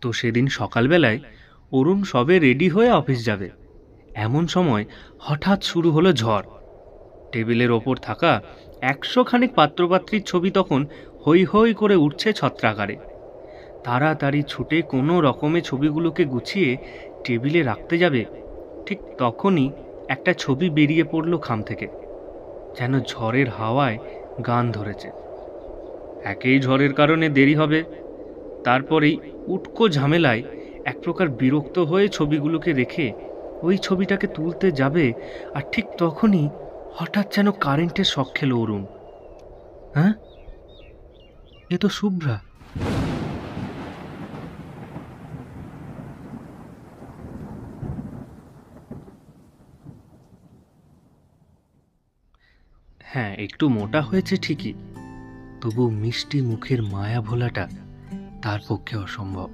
তো সেদিন সকালবেলায় অরুণ সবে রেডি হয়ে অফিস যাবে। এমন সময় হঠাৎ শুরু হলো ঝড়। টেবিলের ওপর থাকা একশো খানিক পাত্রপাত্রীর ছবি তখন হৈ হৈ করে উঠছে ছত্রাকারে। তাড়াতাড়ি ছুটে কোনো রকমে ছবিগুলোকে গুছিয়ে টেবিলে রাখতে যাবে। ঠিক তখনই একটা ছবি বেরিয়ে পড়ল খাম থেকে। যেন ঝড়ের হাওয়ায় গান ধরেছে। একেই ঝড়ের কারণে দেরি হবে। তারপরেই উটকো ঝামেলায় এক প্রকার বিরক্ত হয়ে ছবিগুলোকে রেখে ওই ছবিটাকে তুলতে যাবে আর ঠিক তখনই হঠাৎ যেন কারেন্টের শখ খেল অরুণ। হ্যাঁ? এ তো শুভ্রা। হ্যাঁ একটু মোটা হয়েছে ঠিকই তবু মিষ্টি মুখের মায়া ভোলাটা তার পক্ষে অসম্ভব।